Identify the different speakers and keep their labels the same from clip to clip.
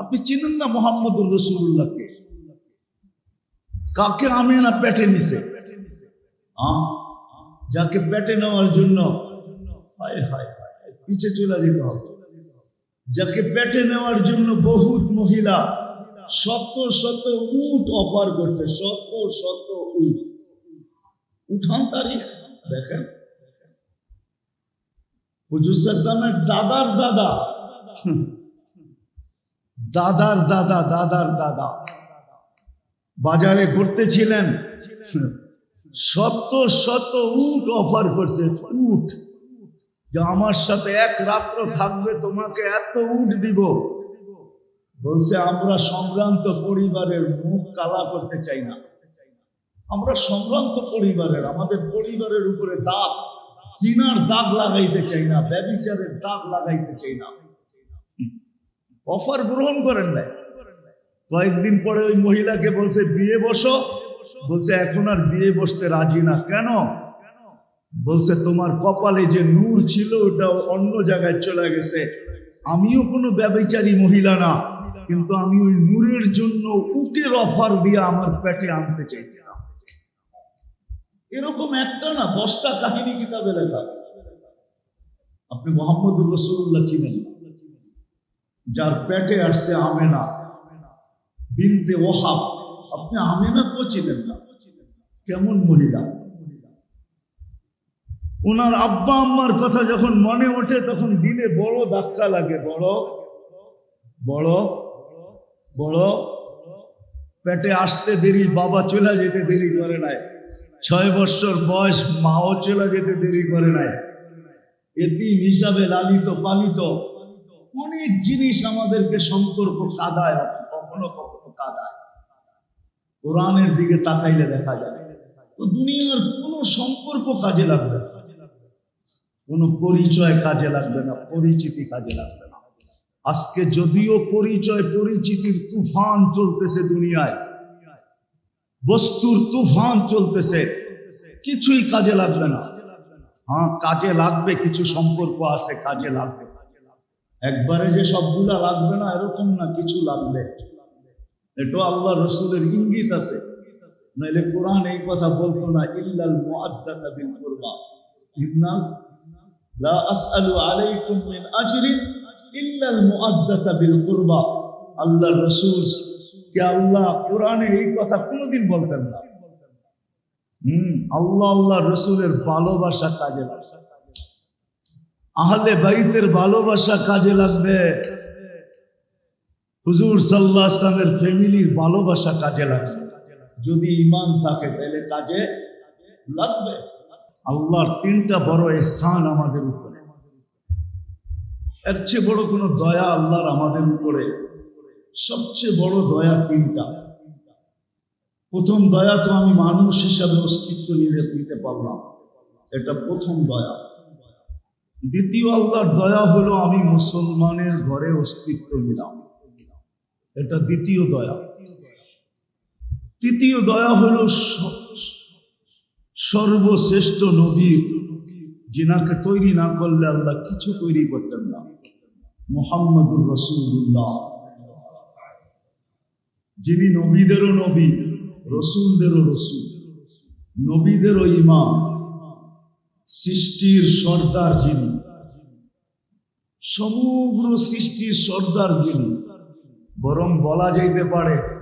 Speaker 1: আপনি চিনেন না মোহাম্মদুর রসুল্লাহকে কাকে আমি না পেটে নিছে। যাকে পেটে নেওয়ার জন্য হায় হায়, পিছে চলে যেতে হবে। যাকে পেটে নেওয়ার জন্য বহুত মহিলা শত শত উট অফার করছে, শত শত উঠান তারিখ, দেখেন। হুজুর দাদার দাদা। দাদার দাদা দাদার দাদা। বাজারে ঘুরতেছিলেন। শত শত উট অফার করছে। উট। যে আমার সাথে এক রাত্র থাকবে, তোমাকে এত উট দিব। বলছে, আমরা সম্ভ্রান্ত পরিবারের মুখ কালা করতে চাই না। আমরা সম্ভ্রান্ত পরিবারের, আমাদের পরিবারের উপরে দাগ। চিনার দাগ লাগাইতে চাই না, ব্যবিচারের দাগ লাগাইতে চাই না। অফার গ্রহণ করেন নাই। কয়েকদিন পরে ওই মহিলাকে বলছে, বিয়ে বসো। বলছে, এখন আর বিয়ে বসতে রাজি না। কেন? বলছে, তোমার কপালে যে নূর ছিল, ওটা অন্য জায়গায় চলে গেছে। আমিও কোনো ব্যবচারী মহিলা না, কিন্তু আমি ওই নূরের জন্য উটের অফার দিয়ে আমার পেটে আনতে চাইছিলাম। এরকম একটা না দশটা কাহিনী কিতাবে লেখা আছে। আপনি মোহাম্মদুর রসুল্লাহ চিনেন না? যার পেটে আসছে আমেনা বিনতে ওহাব। আপনি আমেনা কো চিনেন না। কেমন মহিলা? ওনার আব্বা আম্মার কথা যখন মনে ওঠে, তখন দিলে বড় ধাক্কা লাগে। বড় বড় বড়। পেটে আসতে দেরি, বাবা চলে যেতে দেরি করে নাই। ছয় বছর বয়স, মাও চলে যেতে দেরি করে নাই। এতিম হিসাবে লালিত, পালিত। অনেক জিনিস আমাদেরকে সম্পর্ক কাদায় কখনো কখনো কাদায়। কোরআনের দিকে তাকাইলে দেখা যায়। তো দুনিয়ার কোনো সম্পর্ক কাজে লাগবে না। কোনো পরিচয় কাজে লাগবে না, পরিচিতি কাজে লাগবে না। আজকে যদিও পরিচয়, পরিচিতির তুফান চলতেছে দুনিয়ায়। বস্তুর তুফান চলতেছে। কিছুই কাজে লাগবে না। হ্যাঁ কাজে লাগবে, কিছু সম্পর্ক আছে, কাজে লাগবে। একবারে যে সবগুলা লাগবে না, এরকম না, কিছু লাগবে। এটা আল্লাহ রসুলের ইঙ্গিত আছে। নাইলে কোরআন এই কথা বলতো না, ইল্লাল মুআদ্দাতা বিল কুরবা। ইন্না লা আসআলু আলাইকুম মিন ইল্লাল মুআদ্দাতা বিল কুরবা। কে আল্লাহ কোরআনে এই কথা কোনোদিন বলতেন না। হুম, আল্লাহ আল্লাহ রসুলের ভালোবাসা কাজে লাগবে আহলে বাইতের ভালোবাসা কাজে লাগবে। হুজুর সাল্লাহ ইসলামের ফ্যামিলির ভালোবাসা কাজে লাগবে। যদি ইমান থাকে, তাহলে কাজে লাগবে। আল্লাহর তিনটা বড় এহসান আমাদের উপরে। এর চেয়ে বড় কোনো দয়া আল্লাহর আমাদের উপরে। সবচেয়ে বড় দয়া তিনটা। প্রথম দয়া তো আমি মানুষ হিসাবে অস্তিত্ব নিয়ে দিতে পারলাম। এটা প্রথম দয়া। দ্বিতীয় আল্লাহর দয়া হলো আমি মুসলমানের ঘরে অস্তিত্ব নিলাম। এটা দ্বিতীয় দয়া। তৃতীয় দয়া হলো সর্বশ্রেষ্ঠ নবী। যিনাকে তৈরি না করলে আল্লাহ কিছু তৈরি করতেন না। মোহাম্মদুর রসুল্লাহ যিনি নবীদেরও নবী, রসুলদেরও রসুল। নবীদেরও ইমাম। সৃষ্টির সর্দার যিনি। সমগ্র সৃষ্টির সর্দার যিনি। বরং বলা যাইতে পারে,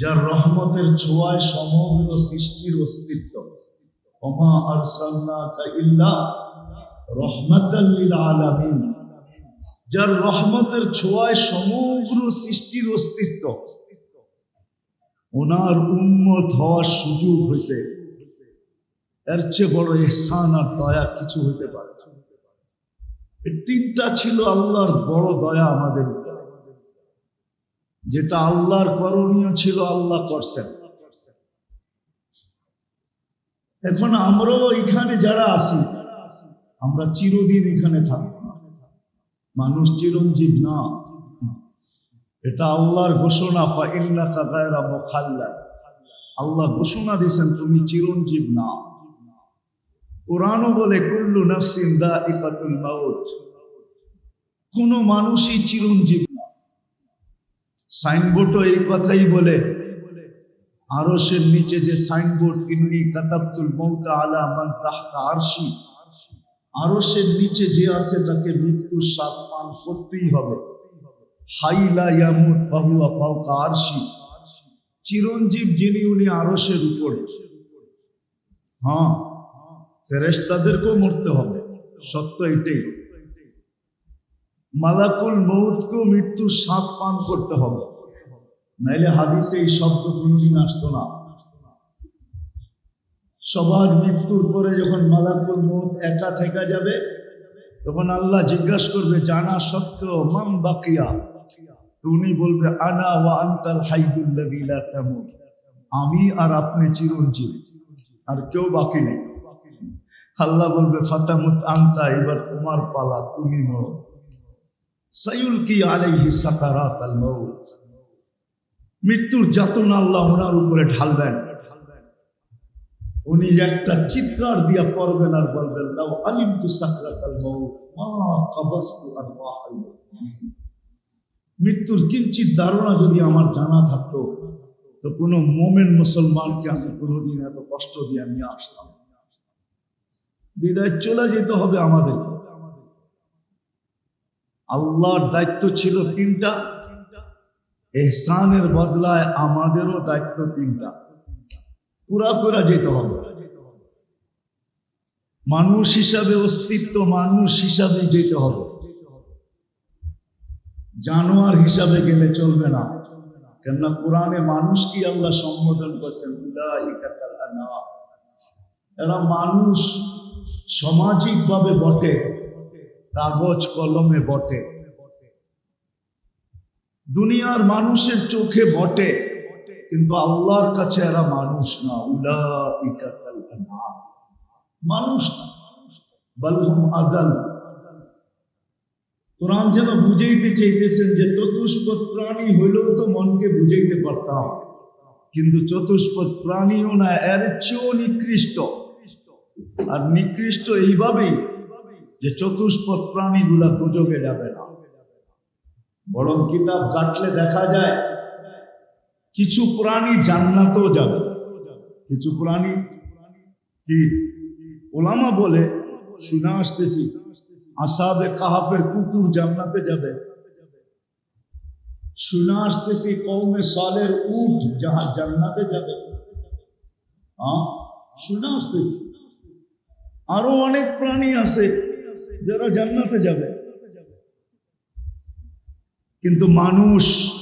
Speaker 1: যার রহমতের ছোঁয়ায় সমগ্র সৃষ্টির অস্তিত্ব। ওমা আরসালনাকা ইল্লা রহমাতাল লিল আলামিন। যার রহমতের ছোঁয়ায় সমগ্র সৃষ্টির অস্তিত্ব। ওনার উন্মত হওয়ার সুযোগ হয়েছে এর চেয়ে বড় এহসান আর দয়া কিছু হইতে পারে তিনটা ছিল আল্লাহর বড় দয়া আমাদের যেটা আল্লাহর করণীয় ছিল আল্লাহ করছেন। এখন আমরাও এখানে যারা আছি, আমরা চিরদিন এখানে থাকব। মানুষ চিরঞ্জীব না। এটা আল্লাহর ঘোষণা ফাইল্লা কাদায়রা আল্লাহ ঘোষণা দিয়েছেন, তুমি চিরঞ্জীব না। কোরআনও বলে, কুল্লু নাফসিন দাইফাতুল মাউত। কোন মানুষই চিরঞ্জীব না। সাইনবোর্ডও এই কথাই বলে, আরশের নিচে যে সাইনবোর্ড, ইন্নি কাতাবতুল মৌতা আলা মান তাহতা আরশি। আরশের নিচে যে আছে, তাকে মৃত্যুর স্বাদ পান করতেই হবে। হাইলা ইয়ামুত, ফাহুয়া ফাওকা আরশি। চিরঞ্জীব যিনি, উনি আরশের উপরে। হ্যাঁ ফেরেশতাদেরকেও মরতে হবে। সত্য এটাই। মালাকুল মৌতকেও মৃত্যুর পান করতে হবে। নাইলে হাদিসে এই শব্দ আসতো না। সবার মৃত্যুর পরে যখন মালাকুল মৌত একা থেকে যাবে, তখন আল্লাহ জিজ্ঞাসা করবে, জানা সত্ত্বেও মাম বাকিয়া? তো উনি বলবে, আনা ওয়া আন্তাল তামুত। আমি আর আপনি চিরঞ্জীব। আর কেউ বাকি নেই। আল্লাহ বলবে, ফাতামুত আন্তা, এবার তোমার পালা, তুমি মরো। সাইউল কি আলাইহি সাকারাত আল মাউত। মৃত্যুর যাতনা আল্লাহ ওনার উপরে ঢালবেন। উনি একটা চিৎকার দিয়া পড়বেন আর বলবেন, লাউ আলিমতু সাকরাত আল মাউত, মা কাবাসতু আরওয়াহাল মুমিনিন মৃত্যুর কিঞ্চিত ধারণা যদি আমার জানা থাকতো, তো কোনো মোমেন মুসলমানকে আমি কোনোদিন এত কষ্ট দিয়ে নিয়ে আসতাম বিদায় চলে যেতে হবে আমাদের। আল্লাহর দায়িত্ব ছিল তিনটা। এহসানের বদলায় আমাদেরও দায়িত্ব তিনটা। পুরা পুরা যেতে হবে। মানুষ হিসাবে অস্তিত্ব মানুষ হিসাবে যেতে হবে। জানোয়ার হিসাবে গেলে চলবে না। কেননা কোরআনে মানুষ কি আল্লাহ সম্বোধন করছেন? এরা মানুষ সামাজিক ভাবে বটে, কাগজ কলমে বটে। দুনিয়ার মানুষের চোখে বটে, কিন্তু আল্লাহর কাছে এরা মানুষ না। উলাইকা মানুষ কোরআন যেন বুঝাইতে চাইতেছেন যে চতুষ্পদ প্রাণী হইলেও তো মনকে বুঝাইতে পারতাম। কিন্তু চতুষ্পদ প্রাণীও না, এর চেয়েও নিকৃষ্ট। আর নিকৃষ্ট এইভাবেই যে চতুষ্পদ প্রাণীগুলা দুযোগে যাবে না। বরং কিতাব কাটলে দেখা যায়, কিছু প্রাণী জান্নাতেও যাবে। কিছু প্রাণী কি ওলামা বলে, শুনে আসতেছি আসাবে কাহাফের কুকুর জান্নাতে যাবে। শুনে আসতেছি কৌমে সালের উঠ যাহা জান্নাতে যাবে। শুনে আসতেছি। আরও অনেক প্রাণী আছে যারা জান্নাতে যাবে। কিন্তু মানুষ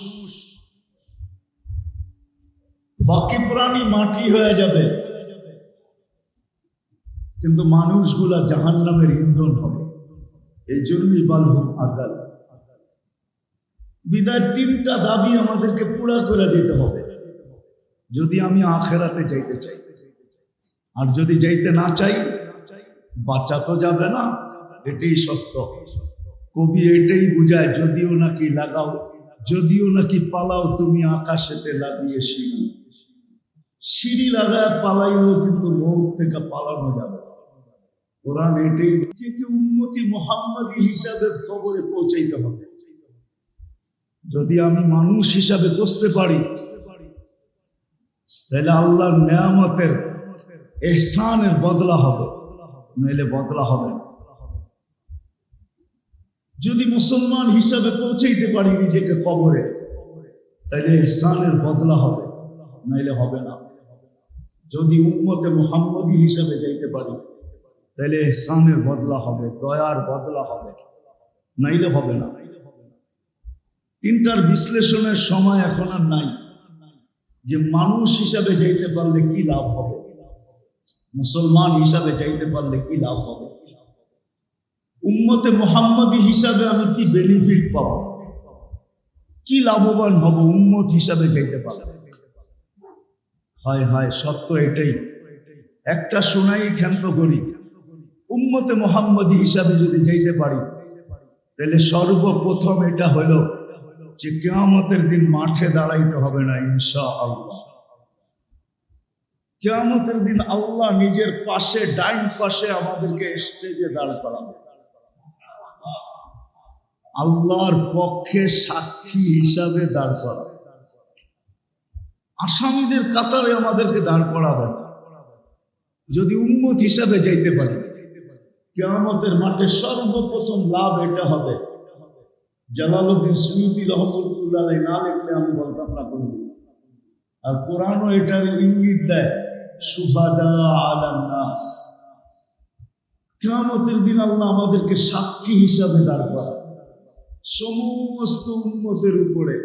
Speaker 1: বাকি প্রাণী মাটি হয়ে যাবে। কিন্তু মানুষগুলা জাহান নামের ইন্ধন হবে। এই জন্যই বালহুম আদাল। বিদায় তিনটা দাবি আমাদেরকে পুরা করে যেতে হবে। যদি আমি আখেরাতে যাইতে চাই। আর যদি যাইতে না চাই বাচ্চা তো যাবে না, এটাই সস্ত কবি এটাই বুঝায়, যদিও নাকি লাগাও, যদিও নাকি পালাও, তুমি আকাশেতে লাগিয়ে সিঁড়ি। সিঁড়ি লাগায় পালাইলেও কিন্তু মৌত থেকে পালানো যাবে কোরআন এটাই যে কি উন্মতি মোহাম্মদী হিসাবে কবরে পৌঁছাইতে হবে। যদি আমি মানুষ হিসাবে বসতে পারি, তাহলে আল্লাহর নেয়ামতের, এহসানের বদলা হবে। নইলে বদলা হবে। যদি মুসলমান হিসাবে পৌঁছাইতে পারি নিজেকে কবরে তাহলে এহসানের বদলা হবে, নাইলে হবে না। যদি উম্মতে মোহাম্মদী হিসাবে যাইতে পারি তাহলে এহসানের বদলা হবে, দয়ার বদলা হবে, নাইলে হবে না। তিনটার বিশ্লেষণের সময় এখন আর নাই। যে মানুষ হিসাবে যাইতে পারলে কি লাভ হবে? মুসলমান হিসাবে যাইতে পারলে কি লাভ হবে? উম্মতে মোহাম্মদী হিসাবে আমি কি বেনিফিট পাবো? কি লাভবান হব উম্মত হিসাবে যাইতে পারলে? হয় হয় সত্য এটাই। একটা শোনাই ক্ষান্ত করি। উম্মতে মোহাম্মদী হিসাবে যদি যাইতে পারি, তাহলে সর্বপ্রথম এটা হলো যে কেয়ামতের দিন মাঠে দাঁড়াইতে হবে না ইনশা আল্লাহ কেয়ামতের দিন আল্লাহ নিজের পাশে, ডাইন পাশে আমাদেরকে স্টেজে দাঁড় করাবে। আল্লাহর পক্ষে সাক্ষী হিসাবে দাঁড় করাবে। আসামিদের কাতারে আমাদেরকে দাঁড় করাবে যদি উন্মত হিসাবে যাইতে পারি, কেয়ামতের মাঠে সর্বপ্রথম লাভ এটা হবে। জালালুদ্দিন সুইতি রহমতুল্লাহ না লিখলে আমি বলতাম না কোনদিন। আর কোরআনও এটার ইঙ্গিত দেয় কেয়ামতের দিন আল্লাহ আমাদেরকে সাক্ষী হিসাবে দাঁড় করা সমস্ত উন্মতের উপরে।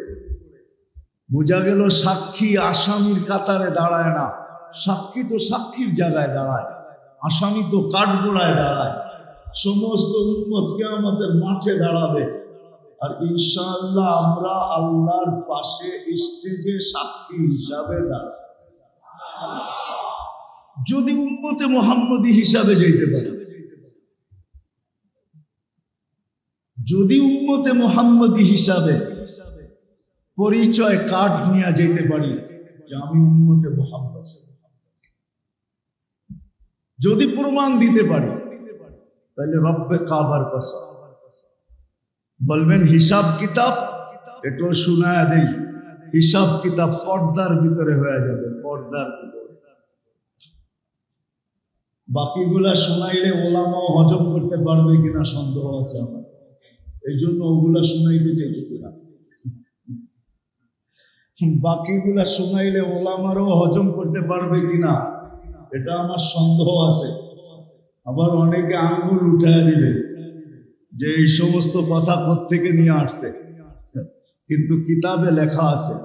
Speaker 1: বোঝা গেল সাক্ষী আসামির কাতারে দাঁড়ায় না। সাক্ষী তো সাক্ষীর জায়গায় দাঁড়ায়। আসামি তো কাঠগোড়ায় দাঁড়ায়। সমস্ত উন্মত কেয়ামতের মাঠে দাঁড়াবে। আর ইনশাল্লাহ আমরা আল্লাহর পাশে স্টেজে সাক্ষী হিসাবে দাঁড়াই যদি উন্মতে মোহাম্মদী হিসাবে যেতে পারি। যদি উন্মতে মোহাম্মদী হিসাবে পরিচয় কার্ড নিয়ে যেতে পারি? আমি উন্মতে মোহাম্মদ। যদি প্রমাণ দিতে পারি, তাহলে রব্বে কাবার কথা বলবেন, হিসাব কিতাব, এটাও শোনায় দেই। হিসাব কিতাব পর্দার ভিতরে হয়ে যাবে, পর্দার ভিতরে। বাকিগুলা শোনাইলে ওলামাও হজম করতে পারবে কিনা সন্দেহ আছে আমার। এই জন্য ওগুলা শোনাইতে চাইতেছি না। বাকিগুলা শোনাইলে ওলামারও হজম করতে পারবে কিনা, এটা আমার সন্দেহ আছে। আবার অনেকে আঙ্গুল উঠায় দিবে, যে এই সমস্ত কথা থেকে নিয়ে আসছে। কিন্তু কিতাবে লেখা আছে।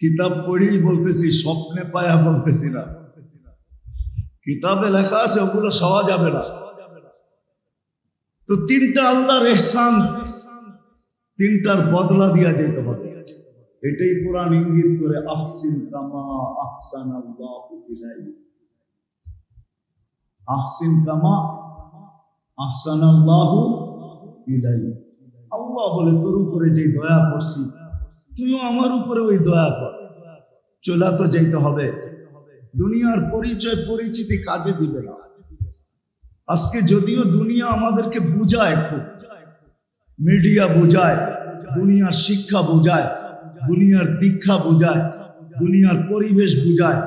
Speaker 1: কিতাব পড়েই বলতেছি, স্বপ্নে পায়া বলতেছি না। কিতাবে লেখা আছে, ওগুলো সওয়া যাবে না। তো তিনটা আল্লাহর এহসান, তিনটার বদলা দিয়া যেতে হবে। এটাই কোরআন ইঙ্গিত করে, আহসিন কামা আহসান আল্লাহ আহসিন কামা আহসান আল্লাহ ইলাই আল্লাহ বলে, তোর উপরে যে দয়া করছি, তুইও আমার উপরে ওই দয়া কর। চলা তো যেতে হবে। দুনিয়ার পরিচয়, পরিচিতি কাজে দিবে না। আজকে যদিও দুনিয়া আমাদেরকে বুঝায় খুব, মিডিয়া বুঝায়, দুনিয়ার শিক্ষা বুঝায়, দুনিয়ার দীক্ষা বুঝায়, দুনিয়ার পরিবেশ বুঝায়,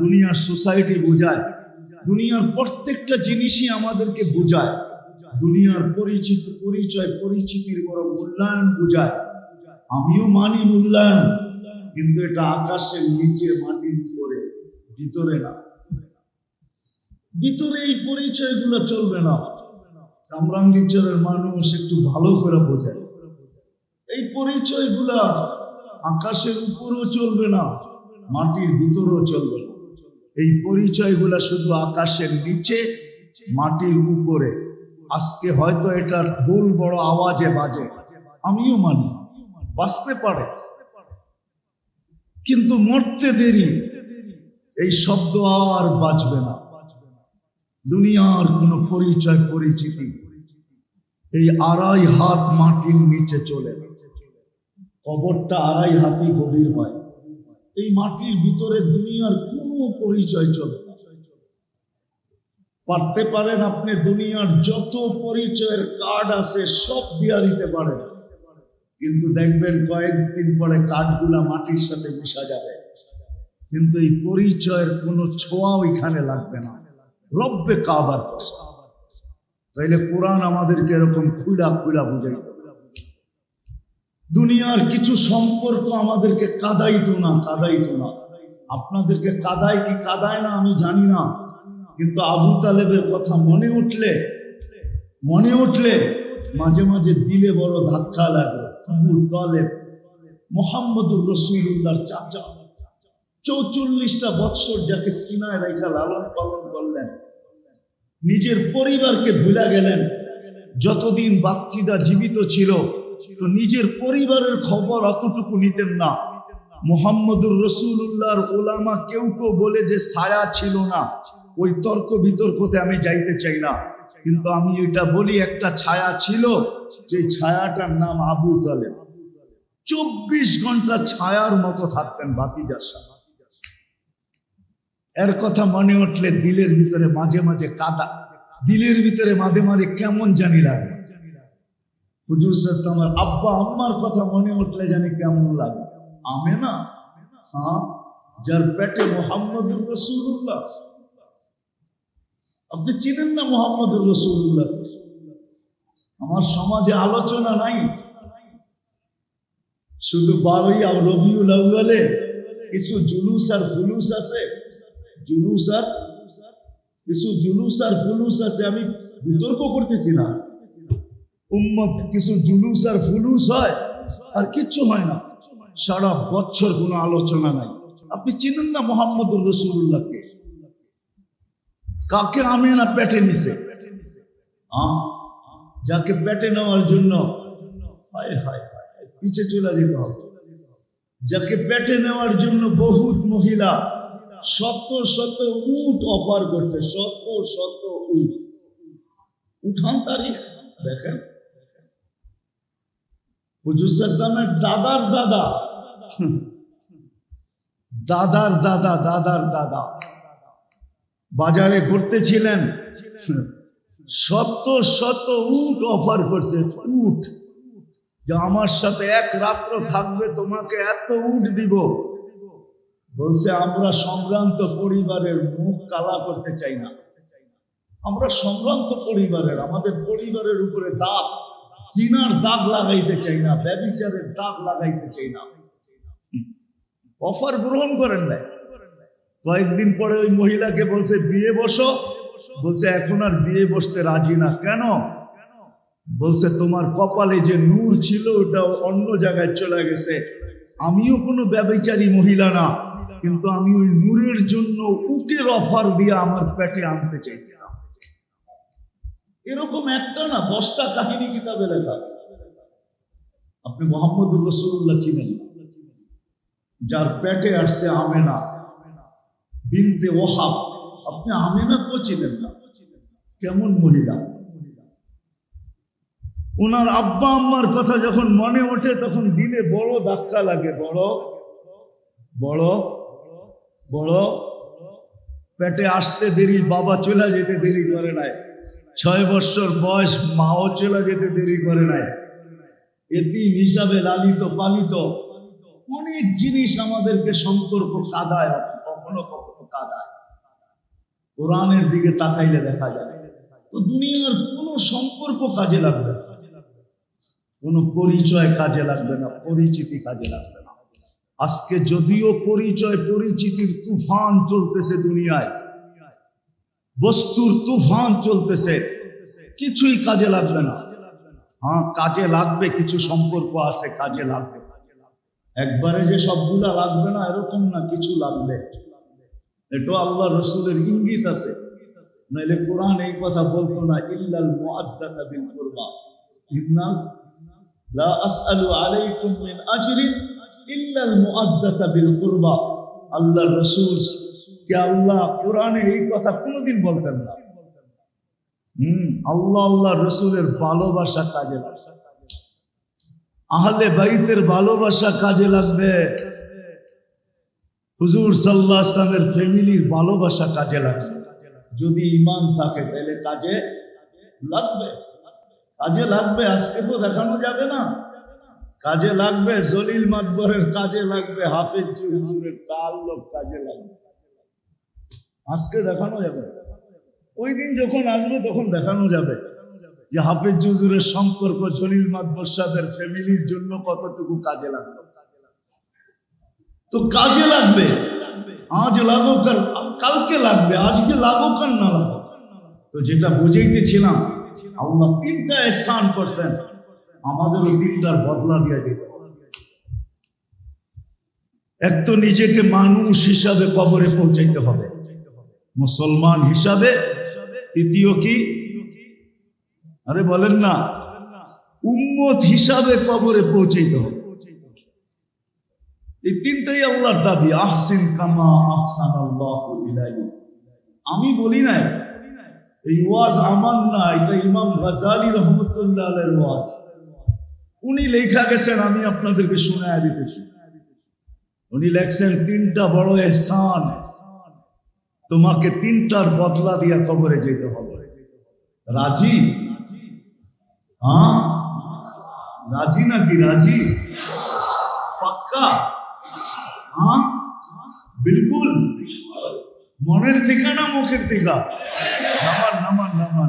Speaker 1: দুনিয়ার সোসাইটি বুঝায়, দুনিয়ার প্রত্যেকটা জিনিসই আমাদেরকে বুঝায়, দুনিয়ার পরিচিত, পরিচয়, পরিচিতির বড় মূল্যায়ন বুঝায়। আমিও মানি মূল্যায়ন, কিন্তু এটা আকাশের নিচে মাটির উপরে ভিতরে না। ভিতরে এই পরিচয়গুলো চলবে না। কামরাঙ্গিচরের মানুষ একটু ভালো করে বোঝায় এই পরিচয়গুলা আকাশের উপরও চলবে না, মাটির ভিতরেও চলবে না। এই পরিচয়গুলা শুধু আকাশের নিচে, মাটির উপরে। আজকে হয়তো এটা ঢোল বড় আওয়াজে বাজে। আমিও মানি বাঁচতে পারে। কিন্তু মরতে দেরি। এই শব্দ আর বাঁচবে না। দুনিয়ার কোনো পরিচয়, পরিচিতি এই আড়াই হাত মাটির নিচে চলে কবরটা আড়াই হাতি গভীর হয়। এই মাটির ভিতরে দুনিয়ার কোনো পরিচয় চলে পারতে পারেন আপনি দুনিয়ার যত পরিচয়ের কার্ড আছে সব দিয়া দিতে পারেন। কিন্তু দেখবেন কয়েকদিন পরে কার্ডগুলা মাটির সাথে মিশা যাবে। কিন্তু এই পরিচয়ের কোনো ছোঁয়া ওইখানে লাগবে না। রব্বে কাবার তাইলে কোরআন আমাদেরকে এরকম খুলা খুলা বুঝাই দুনিয়ার কিছু সম্পর্ক আমাদেরকে কাদাইতো না কাদাইতো না। আপনাদেরকে কাদায় কি কাদায় না আমি জানি না। কিন্তু আবু তালেবের কথা মনে উঠলে মনে উঠলে মাঝে মাঝে দিলে বড় ধাক্কা লাগে। আবু তালেব, মোহাম্মদুর রসুল্লাহর চাচা। চৌচল্লিশটা বৎসর যাকে সিনায় রেখা লালন পালন করলেন, নিজের পরিবারকে ভুলে গেলেন, যতদিন বাচ্চিদা জীবিত ছিল, তো নিজের পরিবারের খবর অতটুকু নিতেন না। মোহাম্মদুর রসুল্লাহর ওলামা কেউ কেউ বলে যে, ছায়া ছিল না, ওই তর্ক বিতর্কতে আমি যাইতে চাই না। কিন্তু আমি এটা বলি, একটা ছায়া ছিল, যে ছায়াটার নাম আবু তালেব। চব্বিশ ঘণ্টা ছায়ার মতো থাকতেন বাতিজার সাথে এর কথা মনে উঠলে দিলের ভিতরে মাঝে মাঝে কাদা। দিলের ভিতরে মাঝে মাঝে কেমন জানি লাগে। হুজুর ইসলামের আব্বা, আম্মার কথা মনে উঠলে জানি কেমন লাগে। আমে না হ্যাঁ? যার পেটে মোহাম্মদুর রসুল্লাহ আপনি চিনেন না মোহাম্মদুর রসুল্লাহ আমার সমাজে আলোচনা নাই। শুধু বারোই আর রবিউল আউ্বালে কিছু জুলুস আর ফুলুস আছে। জুলুস আর কিছু জুলুস আর ফুলুস আছে আমি বিতর্ক করতেছি না। উম্মত কিছু জুলুস আর ফুলুস হয় আর কিচ্ছু হয় না। সারা বছর কোনো আলোচনা নাই। আপনি চিনেন না মোহাম্মদুর রসুল্লাহকে কাকে আমি না পেটে নিছে। আহ? যাকে পেটে নেওয়ার জন্য হায় হায়, পিছে চলে যেতে হবে। যাকে পেটে নেওয়ার জন্য বহুত মহিলা শত শত উট অফার করছে। শত শত উট। উঠান তারিখ, দেখেন। হুজুর সাল্লামের দাদার দাদা। দাদার দাদা দাদার দাদা। বাজারে ঘুরতেছিলেন। শত শত উট অফার করছে। উট। যে আমার সাথে এক রাত্র থাকবে, তোমাকে এত উট দিব। বলছে, আমরা সম্ভ্রান্ত পরিবারের মুখ কালা করতে চাই না। আমরা সম্ভ্রান্ত পরিবারের, আমাদের পরিবারের উপরে দাগ চিনার দাগ লাগাইতে চাই না, ব্যবিচারের দাগ লাগাইতে চাই না। অফার গ্রহণ করেন না কয়েকদিন পরে ওই মহিলাকে বলছে, বিয়ে বসো। বলছে, এখন আর বিয়ে বসতে রাজি না। কেন? বলছে, তোমার কপালে যে নূর ছিল ওটা অন্য জায়গায় চলে গেছে। আমিও কোনো ব্যবচারী মহিলা না। কিন্তু আমি ওই নূরের জন্য উটের অফার দিয়ে আমার পেটে আনতে চাইছিলাম। এরকম একটা না দশটা কাহিনী কিতাবে লেখা আপনি মোহাম্মদুর রসুল্লাহ চিনেন? যার পেটে আসছে আমেনা, বিনতে ওহাব। আপনি আমেনা কো চিনেন না। কেমন মহিলা? ওনার আব্বা আম্মার কথা যখন মনে ওঠে তখন দিলে বড় ধাক্কা লাগে। বড় বড় বড় পেটে আসতে দেরি, বাবা চলে যেতে দেরি করে নাই। ছয় বছর বয়স, মাও চলে যেতে দেরি করে নাই। এতিম হিসাবে লালিত, পালিত, অনেক জিনিস আমাদেরকে সম্পর্ক কাদায় কখনো কখনো কাদায়। কোরআনের দিকে তাকাইলে দেখা যায়, তো দুনিয়ার কোনো সম্পর্ক কাজে লাগবে কোনো পরিচয় কাজে লাগবে না, পরিচিতি কাজে লাগবে আজকে যদিও পরিচয় পরিচিতির তুফান চলতেছে দুনিয়ায়, বস্তুর তুফান চলতেছে, কিছুই কাজে লাগবে না। হ্যাঁ কাজে লাগবে, কিছু সম্পর্ক আছে, কাজে লাগবে। একবারে যে সবগুলা লাগবে না, এরকম না, কিছু লাগবে। এটা আল্লাহ রসুলের ইঙ্গিত আছে। নাইলে কোরআন এই কথা বলতো না, ইল্লাল মুআদ্দাতা বিল কুরবা। ইন্না লা আসআলু আলাইকুম মিন আজরিন। ইল্লাল মুআদ্দাতা বিল আল্লাহ আল্লাহ কোরআনে এই কথা কোনোদিন বলতেন না। হুম, আল্লাহ আল্লাহ রসুলের ভালোবাসা কাজে লাগবে। আহলে বাইতের ভালোবাসা কাজে লাগবে। হুজুর সাল্লাহ ইসলামের ফ্যামিলির ভালোবাসা কাজে লাগবে। যদি ইমান থাকে, তাহলে কাজে লাগবে। কাজে লাগবে, আজকে তো দেখানো যাবে না। কাজে লাগবে, জলিল মাতবরের কাজে লাগবে, হাফিজ হুজুরের তার লোক কাজে লাগবে। আজকে দেখানো যাবে। ওই দিন যখন আসবে, তখন দেখানো যাবে যে হাফিজ হুজুরের সম্পর্ক জলিল মাতবর সাহেবের ফ্যামিলির জন্য কতটুকু কাজে লাগবে তো কাজে লাগবে। আজ লাগুক আর কালকে লাগবে, আজকে লাগুক আর না লাগুক। তো যেটা বুঝাইতেছিলাম, আল্লাহ তিনটা এহসান করছেন। আমাদেরও তিনটার বদলা দিয়ে হবে। এক তো নিজেকে মানুষ হিসাবে কবরে পৌঁছাইতে হবে। মুসলমান হিসাবে। তৃতীয় কি? আরে বলেন না। উম্মত হিসাবে কবরে পৌঁছাইতে হবে। এই তিনটাই আল্লাহর দাবি। আহসিন কামা আহসান আমি বলি নাই, এই ওয়াজ আমার না, এটা ইমাম গাজালি রহমতুল্লাহ ওয়াজ। উনি লেখা গেছেন, আমি আপনাদেরকে শোনায় দিতেছি। উনি লেখছেন, তিনটা বড় এহসান। তোমাকে তিনটার বদলা দিয়া কবরে যেতে হবে। রাজি? হ্যাঁ? রাজি নাকি? রাজি? পাক্কা? হ্যাঁ? বিলকুল। মনের ঠিকানা মুখের ঠিকা নামান নামান নামান।